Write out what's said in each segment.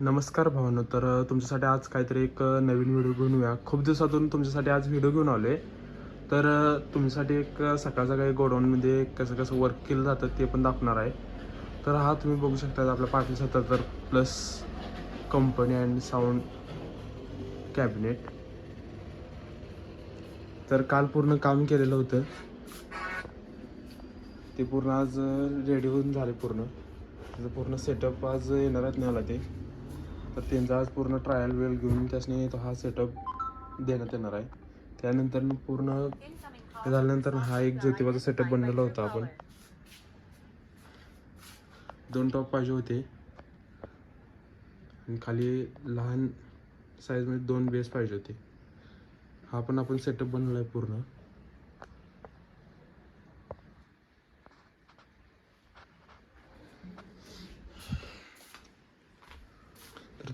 नमस्कार भावनो तर तुमच्यासाठी आज काहीतरी एक नवीन व्हिडिओ घेऊन येऊया. खूप दिवसातून तुमच्यासाठी आज व्हिडिओ घेऊन आलो आहे तर तुमच्यासाठी एक सकाळचा काही गोडाऊनमध्ये कसं कसं वर्क केलं जातं ते पण दाखवणार आहे. तर हा तुम्ही बघू शकता आपल्या पाचशे सत्याहत्तर plus company and sound cabinet तर काल पूर्ण काम केलेलं होतं. ते पूर्ण आज रेडी होऊन झाले पूर्ण. त्याचं पूर्ण सेटअप आज येणार आहेत न्यायला ते. तर त्यांचा आज पूर्ण ट्रायल वेल घेऊन त्यासनी तो हा सेटअप देण्यात येणार आहे. त्यानंतर पूर्ण हे झाल्यानंतर हा एक ज्योतिबाचा सेटअप बनलेला होता आपण. दोन टॉप पाहिजे होते. आणि खाली लहान साईजमध्ये दोन बेस पाहिजे होते. हा पण आपण सेटअप बनवला आहे पूर्ण.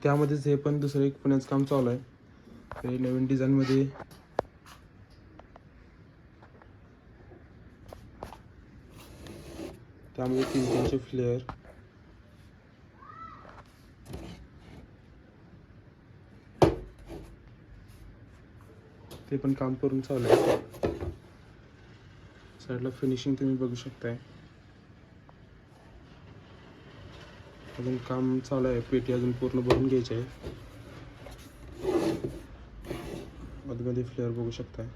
त्यामध्येच हे पण दुसरं एक पुण्याचं काम चालू आहे. हे नवीन डिझाईनमध्ये त्यामध्ये तीन तीनशे फ्लेअर ते पण काम करून चालू आहे. साईडला फिनिशिंग तुम्ही बघू शकताय. अजून काम चालू आहे. पेटी अजून पूर्ण भरून घ्यायची आहे. मध्ये फ्लेअर बघू शकताय.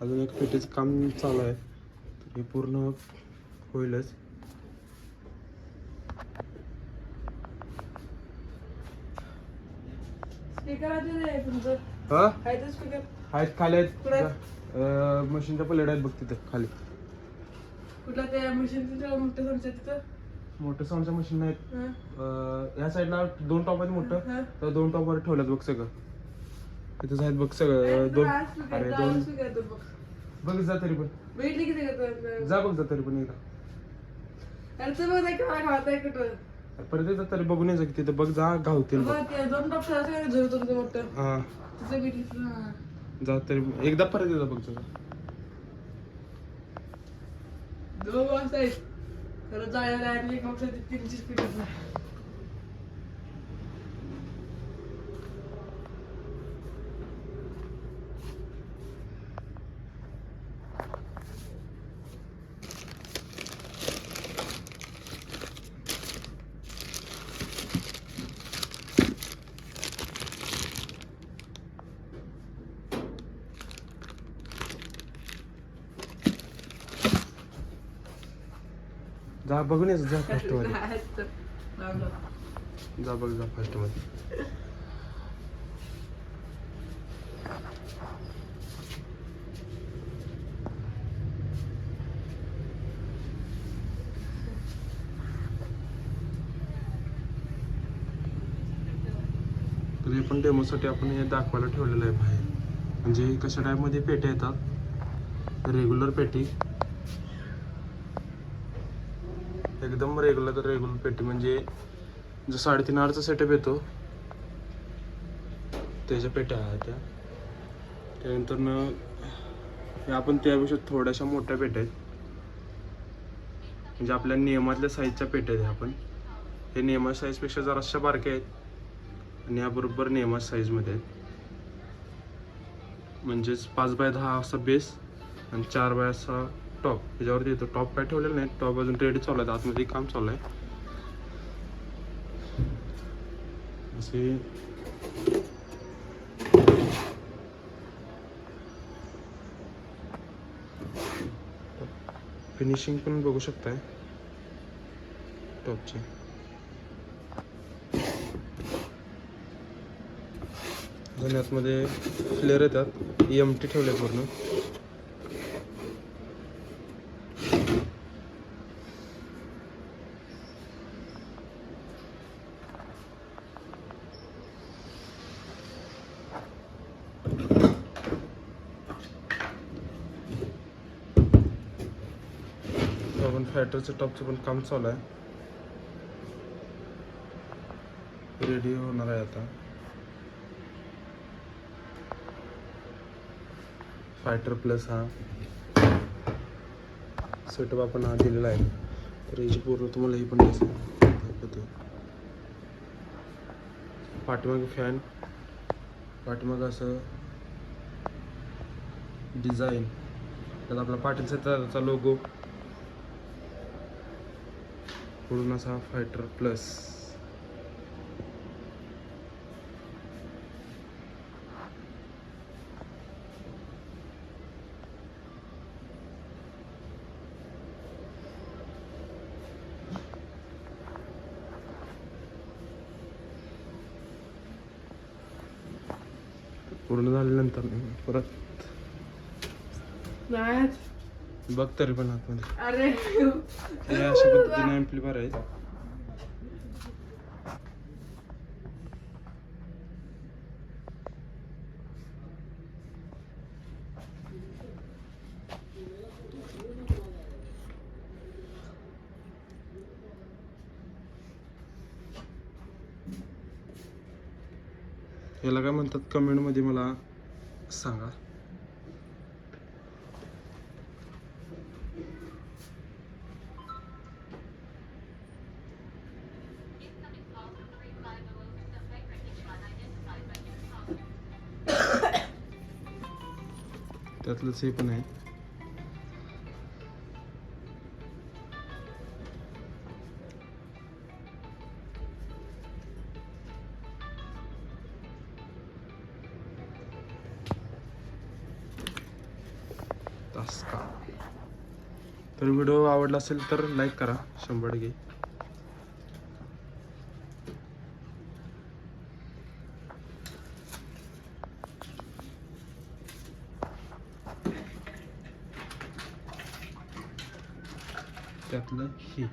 अजून एक पेटीचं काम चालू आहे. हे पूर्ण होईलच. आहेत खाली आहेत. मशीनच्या प्लेट आहेत बघ तिथं खाली. कुठला त्या मशीन तिथं मोठं तुमच्या तिथं? मोठं साऊंडच्या मशीन आहेत. हं? अं, या साईडला दोन टॉप आहेत मोठं? तर दोन टॉपवर ठेवल्यात बघ सगळं. तिथंच आहेत बघ सगळं. दोन अरे दोन बघ. जा तरी पण. किती जा बघ जा तरी पण एकदा. अरे तू बघ की मला खात आहे कुठं. परत एकदा तरी बघून यायचं की तिथं. बघ जा घावतील बघ. बघ, ते दोन टॉप झुरू तुमचं मोठं. हा. तिथं बघितलं ना जा तरी एकदा परत एकदा बघ जा दोन आहेत खरं जायला आणि एक बॉक्स तीनशे स्पीकर जा बघून यायचं जा फास्ट मध्ये. जा बघ जा फास्टमध्ये. तर हे पण डेमोसाठी आपण हे दाखवायला ठेवलेलं आहे बाहेर. म्हणजे कशा टाईपमध्ये पेट्या येतात? रेग्युलर पेटी. एकदम रेग्युलर रेग्युलर पेटी म्हणजे जो साडेतीन आरचा सेटअप येतो त्याच्या पेट्या आहेत त्या. त्यानंतर हे आपण त्यापेक्षा थोड्याशा मोठ्या पेट्या आहेत. म्हणजे आपल्या नियमातल्या साईजच्या पेट्या आहेत ह्या आपण हे नियमा साईजपेक्षा जराशा बारक्या आहेत. आणि याबरोबर नियमा साईजमध्ये आहेत. म्हणजेच पाच बाय दहा असा बेस आणि चार बाय असा टॉप ह्याच्यावरती येतो. टॉप काय ठेवलेलं नाही. टॉप अजून रेडी चालू आहे आतमध्ये काम चालू आहे. असे. फिनिशिंग पण बघू शकताय. टॉपची अजून यातमध्ये फ्लेअर येतात. एम टी ठेवले पूर्ण पण फायटरचं टॉपचं पण काम चालू आहे. रेडी होणार आहे आता. फायटर प्लस हा. सेटअप आपण हा दिलेला आहे. तर याची पूर्ण तुम्हाला हे पण दिसेल. पाठीमागे फॅन पाठीमागं असं डिझाईन त्यात आपला पाटील क्षेत्राचा लोगो पुढून असा फायटर प्लस पूर्ण झाल्यानंतर परत नाही बघ तरी पण आतमध्ये. अरे. हे अशा पद्धतीने ॲम्प्लिफायर आहेत. याला काय म्हणतात? कमेंटमध्ये मला सांगा. त्यातलंच हे पण आहे तर व्हिडिओ आवडला असेल तर लाईक करा शंभर घे त्यातलं ही